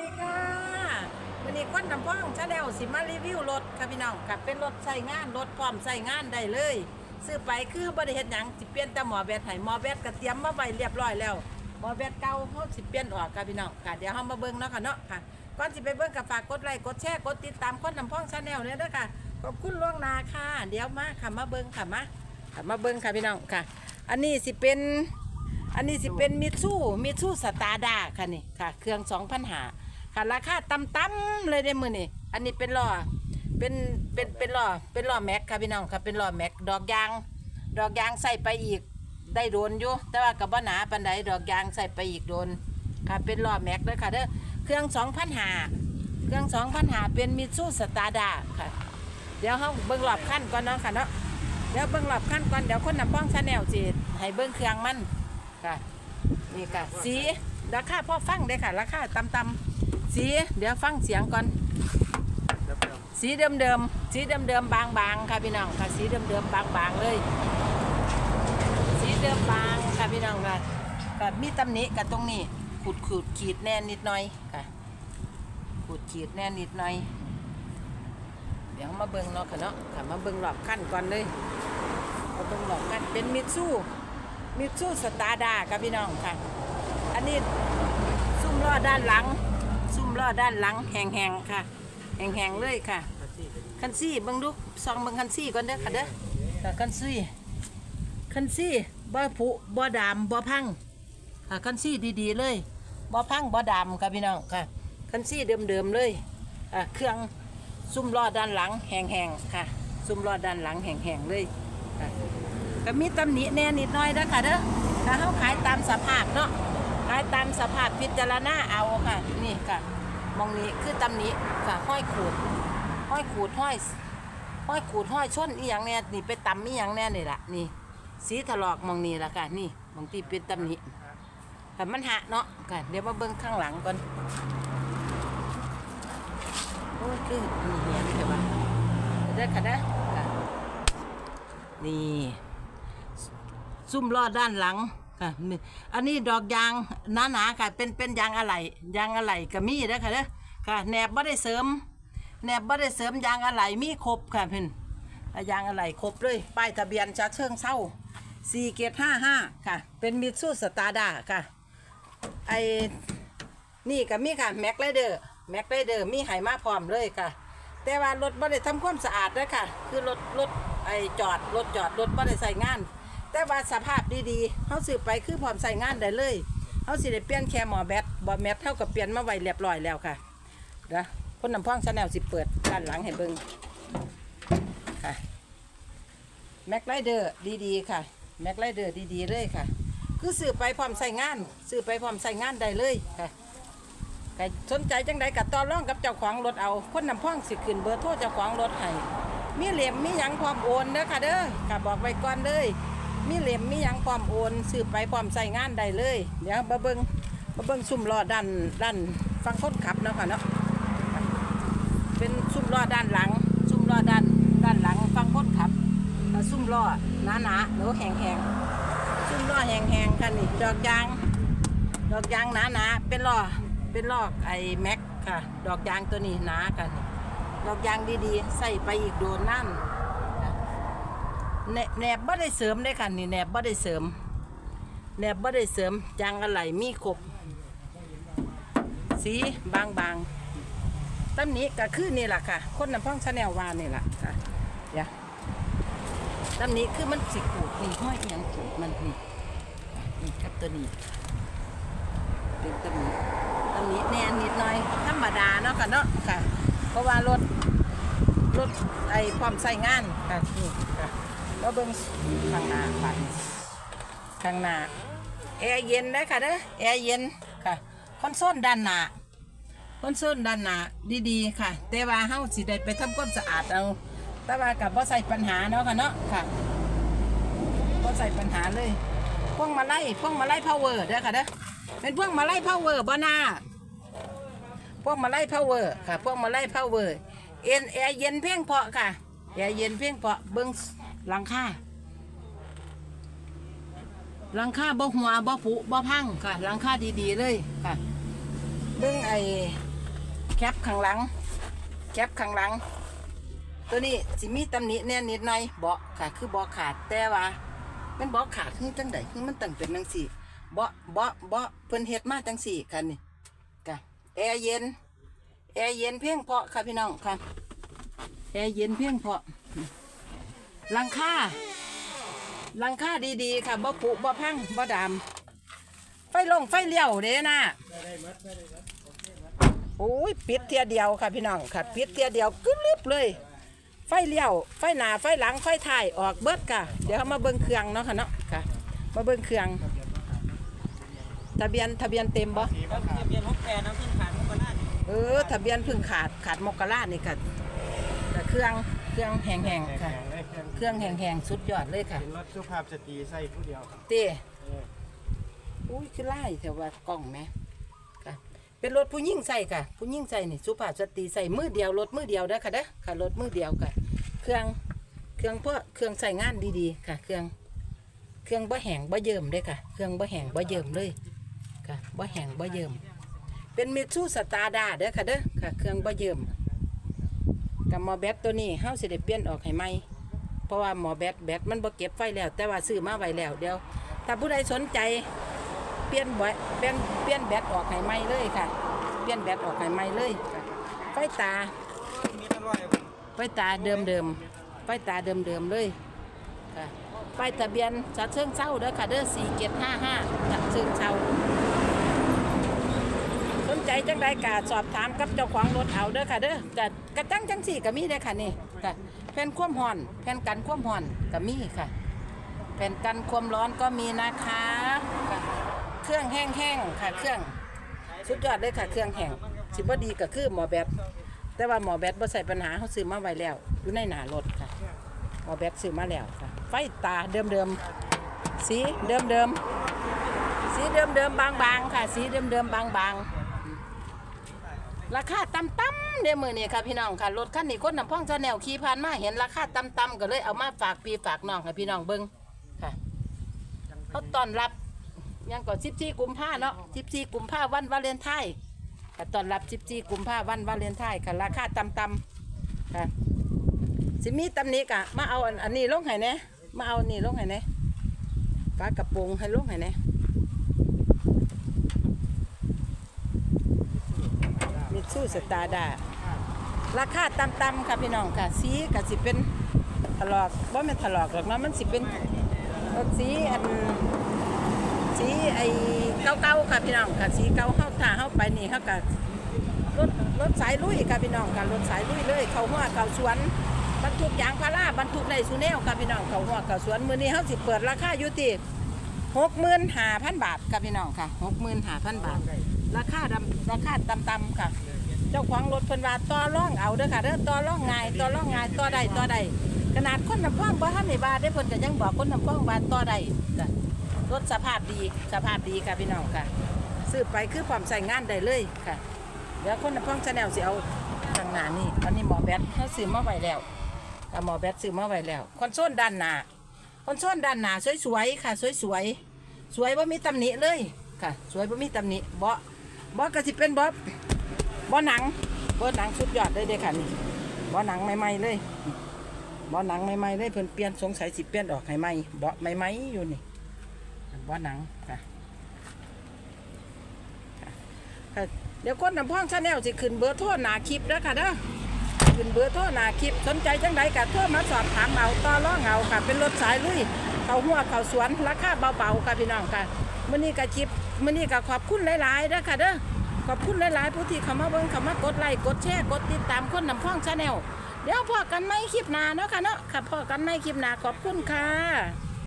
ดีค่ะ วันนี้ก้นน้ำพ่องชาแนลสิมารีวิวรถค่ะพี่น้องกับเป็นรถใช้งานรถพร้อมใช้งานได้เลย ซื้อไปคือบริเฮ็ดหยังสิเปลี่ยนแต่หมอแบตให้หมอแบตก็เตรียมมาไว้เรียบร้อยแล้วหมอแบตเก่าเขาสิเปลี่ยนออกค่ะพี่น้องค่ะเดี๋ยวเฮามาเบิ่งเนาะค่ะเนาะค่ะก่อนสิไปเบิ่งก็ฝากกดไลค์กดแชร์กดติดตามก้นน้ำพ่องชาแนลเนี่ยเด้อค่ะขอบคุณล่วงหน้าค่ะ เดี๋ยวมาค่ะมาเบิ่งค่ะมาค่ะมาเบิ่งค่ะพี่น้องค่ะ อันนี้สิเป็นอันนี้สิเป็นมิตซูมิตซูสตาร์ดาค่ะนี่ค่ะ เครื่องสองพันหา ค่ะราคาต่ำๆเลยได้มือนี่อันนี้เป็นล้อเป็นเป็นเป็นล้อเป็นล้อแม็กค่ะพี่น้องค่ะเป็นล้อแม็กดอกยาง ดอกยางใส่ไปอีกได้โดนอยู่แต่ว่ากับบ่หนาปันใดดอกยางใส่ไปอีกโดนค่ะเป็นล้อแม็กเลยค่ะเด้อเครื่องสองพันหาเครื่องสองพันหาเป็นมิตซูสตาร์ดาค่ะ เดี๋ยวเขาเบิ่งรอบขั้นก่อนเนาะค่ะเนาะเดี๋ยวเบิ่งรอบขั้นก่อนเดี๋ยวคนนำป้องชาแนลจีให้เบิ่งเครื่องมันค่ะนี่ค่ะสีราคาพ่อฟังได้ค่ะราคาต่ำๆ สีเดี๋ยวฟังเสียงก่อน สีเดิมเดิมสีเดิมเดิมๆบางค่ะพี่น้องค่ะสีเดิมเดิมๆบางเลย สีเดิมบางค่ะพี่น้องค่ะกับมีตำหนิกับตรงนี้ขูดขูดขีดแน่นิดหน่อยค่ะขูดขีดแน่นิดหน่อย เดี๋ยวมาเบิ่งเนาะค่ะเนาะค่ะมาเบิ่งรอบขั้นก่อนเลยมาเบิ่งรอบขั้นเป็นมิตซูมิตซูสตาร์ดาครับพี่น้องค่ะ อันนี้ซุ้มล้อด้านหลัง ซุ้มล้อด้านหลังแห้งๆค่ะแห้งๆเลยค่ะ คันซี่เบิ่งดูซองเบิ่งคันซี่ก่อนเด้อค่ะเด้อค่ะคันซี่คันซี่บ่ผุบ่ดามบ่พังค่ะคันซี่ดีๆเลยบ่พังบ่ดามค่ะพี่น้องค่ะ คันซี่เดิมๆเลยอะเครื่องซุ้มล้อด้านหลังแห้งๆค่ะ ซุ้มล้อด้านหลังแห้งๆเลยค่ะก็มีตำหนิแน่นิดหน่อยนะค่ะเด้อถ้าเขาขายตามสภาพเนาะ ขายตามสภาพพิจารณาเอาค่ะ นี่ค่ะมองนี้คือตำหนิค่ะห้อยขูดห้อยขูดห้อยห้อยขูดห้อยชนอีหยังเนี่ยนี่ไปตำอีหยังแน่นี่ละนี่ สีถลอกมองนี้ละค่ะ นี่มองที่เป็นตำนิแต่มันหะเนาะค่ะเดี๋ยวมาเบิ่งข้างหลังก่อนโอ้ยคือนี่เห็นใช่ปะเด้อค่ะเด้อค่ะนี่ซุ้มล้อด้านหลัง ค่ะนี่อันนี้ดอกยางหนาๆค่ะ เป็นเป็นยางอะไหล่ยางอะไหล่ก็มีเด้อค่ะเด้อค่ะแหนบบ่ได้เสริมแหนบบ่ได้เสริมยางอะไหล่มีครบค่ะเพิ่นอะยางอะไหล่ครบเลยป้ายทะเบียนชาเชิงเศร้า4เกต55ค่ะ เป็นมิตซูสตาร์ดาค่ะไอ้นี่ก็มีค่ะแม็กไรเดอร์แม็กไรเดอร์มีไหมาพร้อมเลยค่ะ แต่ว่ารถบ่ได้ทำความสะอาดเด้อค่ะ คือรถรถไอจอดรถจอดรถบ่ได้ใส่งาน แต่ว่าสภาพดีๆเขาสืบไปคือพร้อมใส่งานได้เลยเขาสิได้เปลี่ยนแค่หมอแบตบอแมทเท่ากับเปลี่ยนมาไว้เรียบร้อยแล้วค่ะเดี๋ยวคนนำพ่องชาแนลสิเปิดด้านหลังให้เบิ่งค่ะแม็กไรเดอร์ดีๆค่ะแม็กไรเดอร์ดีๆเลยค่ะ คือสืบไปพร้อมใส่งานสืบไปพร้อมใส่งานได้เลยค่ะใครสนใจจังใดกับต่อรองกับเจ้าของรถเอา คนนำพ่องสิขึ้นเบอร์โทรเจ้าของรถให้มีเหลี่ยมมีหยังพร้อมโอนเด้อค่ะเด้อค่ะบอกไว้ก่อนเลย มีเหลี่ยมมียังพร้อมโอนสืบไปพร้อมใส่งานได้เลย เดี๋ยวมาเบิ่งมาเบิ่งซุ่มล้อด้านด้านฟังคนขับเนาะค่ะเนาะเป็นซุ่มล้อด้านหลัง ซุ่มล้อด้านด้านหลังฟังคนขับซุ่มล้อหนาๆหรือแห้งซุ่มล้อแห้งค่ะนี่ดอกยาง ดอกยางหนาๆเป็นล้อเป็นล้อไอแม็กค่ะ ดอกยางตัวนี้หนากันดอกยางดีๆ ใส่ไปอีกโดนนั่น แหนแหนบบ่ได้เสริมได้ค่ะนี่แหนบบ่ได้เสริมแหนบบ่ได้เสริมยางอะไหล่มีครบสีบางๆตั้นี้ก็คือนี่แหละค่ะ คนน้ำพ่องชาแนลวานนี่แหละค่ะเดี๋ยวลำนี้คือมันสิขูดนี่ห้อยเอียงขูดมันนี่นี่ครับตัวนี้เป็นตัวนี้ตัวนี้แน่นิดหน่อยธรรมดาเนาะค่ะเนาะค่ะ เพราะว่ารถรถไอ้ความใส่งานค่ะนี่ค่ะ แล้วเบิ้งข้างหน้าค่ะข้างหน้าแอร์เย็นได้ค่ะเด้อแอร์เย็นค่ะคอนโซลด้านหน้าคอนโซลด้านหน้าดีๆค่ะ แต่ว่าเฮาสิได้ไปทำความสะอาดเอาแต่ว่ากับว่าใส่ปัญหาเนาะค่ะเนาะค่ะว่าใส่ปัญหาเลยพวงมาไล่พวงมาไล่พาวเวอร์เด้อค่ะเด้อเป็นพวงมาไล่พาวเวอร์บ่นาพวงมาไล่พาวเวอร์ค่ะพวงมาไล่พาวเวอร์เอ็นแอร์เย็นเพียงพาะค่ะแอร์เย็นเพียงพาะเบิ้ง หลังคาหลังคาบ่หัวบ่ผุบ่พังค่ะหลังคาดีๆเลยค่ะเบิ้งไอ้แคปข้างหลัง แคปข้างหลัง ตัวนี้สิมีตำหนิแน่นิดหน่อยเบาะค่ะ คือเบาะขาดแต่ว่ามันเบาะขาดคือจังไดคือมันตั้งเป็นจังสี่เบาะเบาะเบาะเพิ่นเฮ็ดมาจังสี่ค่ะนี่ค่ะแอร์เย็นแอร์เย็นเพียงพอค่ะพี่น้องค่ะแอร์เย็นเพียงพอ หลังคาหลังคาดีๆค่ะบ่ผุบ่พังบ่ดำไฟลงไฟเลี้ยวเด้นะโอ้ยปิดเทียเดียวค่ะพี่น้องค่ะปิดเทียเดียวกึ๊บลึบเลย ไฟเลี้ยวไฟหน้าไฟหลังไฟท้ายออกเบิดค่ะ เดี๋ยวเรามาเบิ่งเครื่องเนาะค่ะเนาะค่ะ มาเบิ่งเครื่อง ทะเบียนทะเบียนเต็มบ่ทะเบียนรถแพน้ำขึ้นผ่านมุกนาเออทะเบียนพึ่งขาดขาดมกรานี่ค่ะแต่เครื่องเครื่องแห้งๆค่ะ เครื่องแห้งๆสุดยอดเลยค่ะเป็นรถสุภาพสตรีใส่ผู้เดียวครับเต้อุ้ยคือไล่แต่ว่ากล้องแหม่ค่ะ เป็นรถผู้ยิ่งใส่ค่ะ ผู้ยิ่งใส่นี่สุภาพสตรีใส่มือเดียวรถมือเดียวเด้อค่ะเด้อค่ะรถมือเดียวค่ะ เครื่องเครื่องเพราะเครื่องใส่งานดีๆ ค่ะ เครื่อง เครื่องบ่แห้งบ่เยิ่มเลยค่ะ เครื่องบ่แห้งบ่เยิ่มเลยค่ะบ่แห้งบ่เยิ่มเป็นมิตซูสตาร์ดาเด้อค่ะเด้อค่ะ เครื่องบ่เยิ่มกับหมอแบตตัวนี้เฮาสิได้เปลี่ยนออกให้ใหม่ เพราะว่าหมอแบตแบตมันบ่เก็บไฟแล้ว แต่ว่าซื้อมาไว้แล้วเดี๋ยว ถ้าผู้ใดสนใจเปลี่ยนบ่เปลี่ยนเปลี่ยนแบตออกให้ใหม่เลยค่ะ เปลี่ยนแบตออกให้ใหม่เลยไฟตาไฟตาเดิมเดิมๆไฟตาเดิมเดิมๆเลยค่ะไฟทะเบียนชัดเชิงเศร้าเด้อค่ะเด้อสี่เจ็ดห้าห้าชัดเชิงเศร้า ใจจังใดกาสอบถามกับเจ้าของรถเอาเด้อค่ะเด้อกะกระจังจังสี่ก็มีเด้อค่ะนี่ค่ะแผ่นควมห่อน แผ่นกันควมห่อนก็มีค่ะ แผ่นกันความร้อนก็มีนะคะค่ะเครื่องแห้งๆค่ะ เครื่องสุดยอดเลยค่ะ เครื่องแห้งสิบ่ดีก็คือหมอแบบแต่ว่าหมอแบตบ่ใส่ปัญหาเขาซื้อมาไว้แล้ว อยู่ในหนารถค่ะ หมอแบตซื้อมาแล้วค่ะ ไฟตาเดิมเดิมๆสีเดิมเดิมๆสีเดิมเดิมๆบางๆค่ะ สีเดิมเดิมๆบางๆ ราคาต่ำๆเดี๋ยวมือนี่ค่ะพี่น้องค่ะรถคันนี้คนนำพ่องชาแนวขี่ผ่านมาเห็นราคาต่ำๆก็เลยเอามาฝากปีฝากน้องให้พี่น้องเบิ้งค่ะเขาต้อนรับยังก่อน14กุมภาเนาะ14กุมภาวันวาเลนไทน์ก็ต้อนรับ14กุมภาพันวันวาเลนไทน์ค่ะราคาต่ำๆค่ะสิมีตำหนิกะมาเอาอันนี้ลงให้แหน่มาเอานนี้ลงให้แหน่ฝากระโปรงให้ลงให้แหน่มิ ตซูสตาร์ดาราคาต่ำๆค่ะพี่น้องค่ะสีก็สิเป็นถลอกว่ามันถลอกหรอกเนาะมันสิเป็นสีอันสีไอ้เก่าๆค่ะพี่น้องค่ะสีเก่าเข้าถ้าเข้าไปนี่เขาก็รถรถสายลุยค่ะพี่น้องค่ะรถสายลุยเลย เขาหัวเขาสวนบรรทุกยางพาราบรรทุกในสุเนลค่ะพี่น้องเขาหัวเขาสวนมือนี้เขาสิเปิดราคาอยู่ที่หกหมื่นห้าพันบาทค่ะพี่น้องค่ะหกหมื่นห้าพันบาท ราคาดำราคาต่ำๆค่ะ เจ้าของรถเพิ่นว่าต่อร่องเอาเด้อค่ะเด้อต่อร่องง่ายต่อร่องง่ายต่อได้ต่อได้ขนาดคนน้ำพ่องบ่ทันได้บาได้เพิ่นก็ยังบอกคนน้ำพ่องว่าต่อได้จ้ะรถสภาพดีสภาพดีค่ะพี่น้องค่ะ ซื้อไปคือความใส่งานได้เลยค่ะเดี๋ยวคนในพ้องชาแนลสิเอาทางหน้านี่อันนี้หมอแบทเขาซื้อมาไว้แล้วกับหมอแบทซื้อมาไว้แล้ว คอนโซลด้านหน้าคอนโซลด้านหน้าสวยๆค่ะ สวยๆสวยบ่มีตำหนิเลยค่ะ สวยบ่มีตำหนิเบาะเบาะก็สิเป็นเบาะ บาะหนังเบาะหนังสุดยอดเลยเด้อค่ะนี่บาะหนังใหม่ๆเลยบาะหนังใหม่ๆเลยเพิ่นเปลี่ยนสงสัยสิเปลี่ยนออกให้ใหม่บาะใหม่ๆอยู่นี่ว่าหนังค่ะค่ะเดี๋ยวคนนำพ้องชาแนลสิขึ้นเบอร์โทรหนาคลิปแล้วค่ะเด้อขึ้นเบอร์โทรหนาคลิปสนใจจังใดก็โทรมาสอบถามเอาต่อร่องเอาค่ะเป็นรถสายลุยเขาหัวเขาสวนราคาเบาๆค่ะพี่น้องค่ะมื้อนี้ก็คลิปมื้อนี้ก็ขอบคุณหลายๆเด้อค่ะเด้อ ขอบคุณหลาย ๆ ผู้ที่เข้ามาเบิ่งเข้ามากดไลค์กดแชร์กดติดตามคนนำพ้องชาแนลเดี๋ยวพอกันไม่คลิปหน้าเนาะค่ะเนาะค่ะพอกันไม่คลิปหน้าขอบคุณค่ะ